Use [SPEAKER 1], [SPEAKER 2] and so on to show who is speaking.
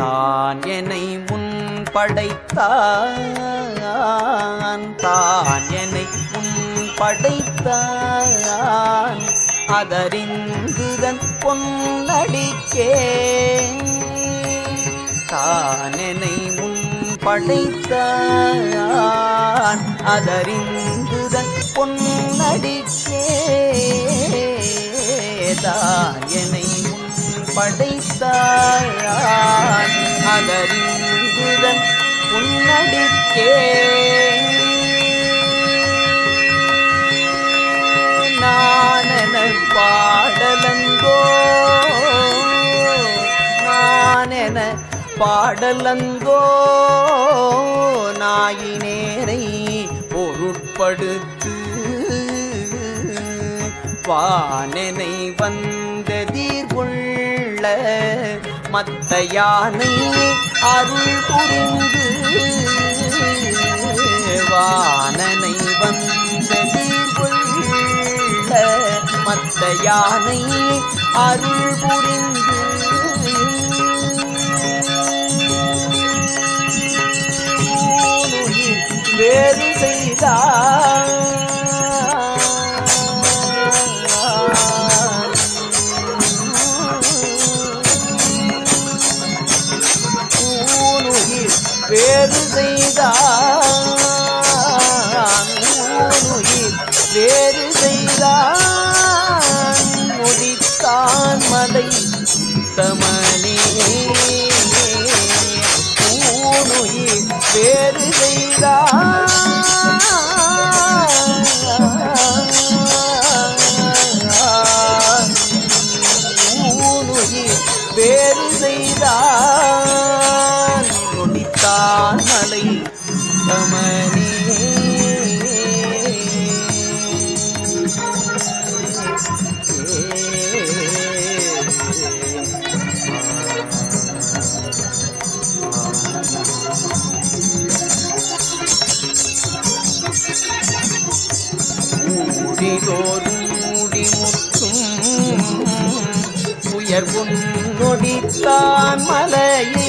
[SPEAKER 1] தான் என்னை முன் படைத்தான். தான் என்னை முன் படைத்தான். அதறிந்துதன் பொன்னடிக்கே. தான் என்னை முன் படைத்தான். அதறிந்துதன் பொன்னடிக்கே. தான் என்னை முன் படைத்தான். அதறிந்துதன் பொன்னடிக்கே நானென பாடலங்கோ நானென பாடலங்கோ நாயினேரை பொருட்படுத்து வானனை வந்ததீர் கொள்ள மத்த யானை அருள் புரிந்து வானனை வந்ததீர் மத்த யானை அருள் புரிந்து வேறு செய்தார். செய்தான் ஊனுயிர் வேறு செய்தான் முடித்தான் மலை தமனே ஊனுயிர் வேறு செய்தான் ஊனுயிர் வேறு செய்தான் தாமலை மலை தமனே. ஊழிதோறும் மூடி நொடித்தான் மலையை